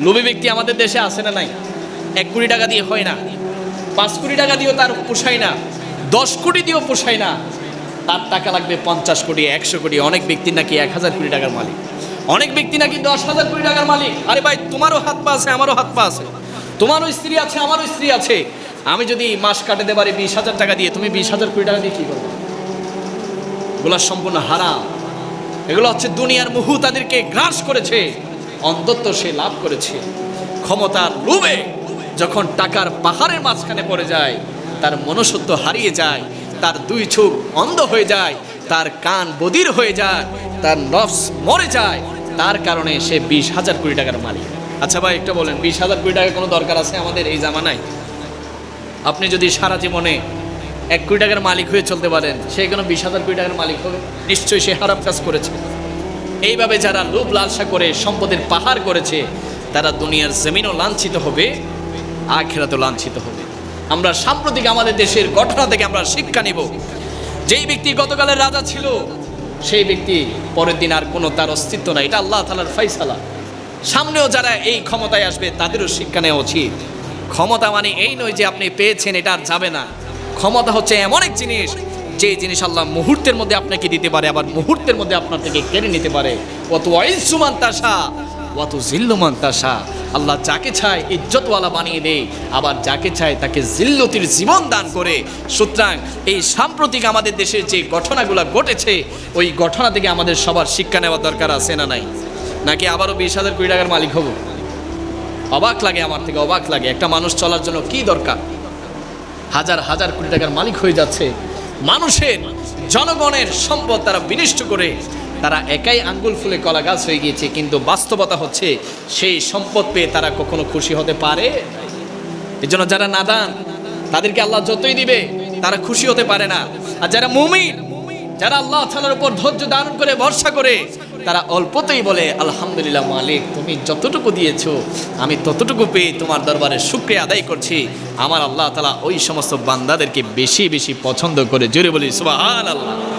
লোভী ব্যক্তি আমাদের দেশে আসে না নাই? এক কোটি টাকা দিয়ে হয় না। পাঁচ কোটি টাকা দিয়েও তার পোষায় না। দশ কোটি দিয়েও পোষায় না। তার টাকা লাগবে পঞ্চাশ কোটি, একশো কোটি। অনেক ব্যক্তি নাকি এক হাজার কোটি টাকার মালিক। অনেক ব্যক্তি নাকি দশ হাজার কোটি টাকার মালিক। আরে ভাই, তোমারও হাত পা আছে, আমারও হাত পা আছে। তোমারও স্ত্রী আছে, আমারও স্ত্রী আছে। আমি যদি মাস কাটাতে পারি বিশ হাজার টাকা দিয়ে, তুমি বিশ হাজার কোটি টাকা দিয়ে কী করবে? এগুলো সম্পূর্ণ হারাম। এগুলো হচ্ছে দুনিয়ার মুহু তাদেরকে গ্রাস করেছে। অন্তত সে লাভ করেছে। ক্ষমতার লোভে যখন টাকার পাহাড়ের মাঝখানে পড়ে যায়, তার মনুষ্যত্ব হারিয়ে যায়, তার দুই চোখ অন্ধ হয়ে যায়, তার কান বদির হয়ে যায়, তার নফস মরে যায়, তার কারণে সে বিশ হাজার কোটি টাকার মালিক। আচ্ছা ভাই, একটা বলেন, বিশ হাজার কোটি টাকার কোনো দরকার আছে আমাদের এই জামানায়? আপনি যদি সারা জীবনে এক কোটি টাকার মালিক হয়ে চলতে পারেন, সে কোনো বিশ হাজার কোটি টাকার মালিক হবে? নিশ্চয়ই সে হারাম কাজ করেছে। এইভাবে যারা লোভ লালসা করে সম্পদের পাহাড় করেছে, তারা দুনিয়ার জমিনও লাঞ্ছিত হবে, আখেরাতেও লাঞ্ছিত হবে। আমরা সাম্প্রতিক আমাদের দেশের ঘটনা থেকে আমরা শিক্ষা নিব। যেই ব্যক্তি গতকালের রাজা ছিল, সেই ব্যক্তি পরের দিন আর কোনো তার অস্তিত্ব নাই। এটা আল্লাহ তালার ফাইসালা সামনেও যারা এই ক্ষমতায় আসবে, তাদেরও শিক্ষা নেওয়া উচিত। ক্ষমতা মানে এই নয় যে আপনি পেয়েছেন, এটা আর যাবে না। ক্ষমতা হচ্ছে এমন এক জিনিস যে জিনিস আল্লাহ মুহূর্তের মধ্যে আপনাকে দিতে পারে, আবার মুহূর্তের মধ্যে আপনার থেকে কেড়ে নিতে পারে। অত ওয়াইসুমান তাসা অত জিল্লুমান তাসা আল্লাহ যাকে চায় ইজ্জতওয়ালা বানিয়ে দেয়, আবার যাকে চায় তাকে জিল্লতির জীবন দান করে। সুতরাং এই সাম্প্রতিক আমাদের দেশের যে ঘটনাগুলো ঘটেছে, ওই ঘটনা থেকে আমাদের সবার শিক্ষা নেওয়ার দরকার আছে না নাই? নাকি আবারও বিশ হাজার কোটি টাকার মালিক হব? অবাক লাগে আমার থেকে, অবাক লাগে। একটা মানুষ চলার জন্য কি দরকার? হাজার হাজার কোটি টাকার মালিক হয়ে যাচ্ছে। মানুষের, জনগণের সম্পদ তারা বিনিষ্ট করে, তারা একাই আঙ্গুল ফুলে কলা গাছ হয়ে গিয়েছে, কিন্তু বাস্তবতা হচ্ছে সেই সম্পদ পেয়ে তারা কখনো খুশি হতে পারে এই জন্য যারা নাদান, তাদেরকে আল্লাহ যতই দিবে, তারা খুশি হতে পারে না। আর যারা মুমিন, যারা আল্লাহ তালার উপর ধৈর্য ধারণ করে, ভরসা করে তারা অল্পতেই বলে, আলহামদুলিল্লাহ মালিক, তুমি যতটুকু দিয়েছ, আমি ততটুকু পেয়ে তোমার দরবারে শুক্রিয়া আদায় করছি। আমার আল্লাহ তালা ওই সমস্ত বান্দাদেরকে বেশি বেশি পছন্দ করে, জোরে বলি সুবাহ আল্লাহ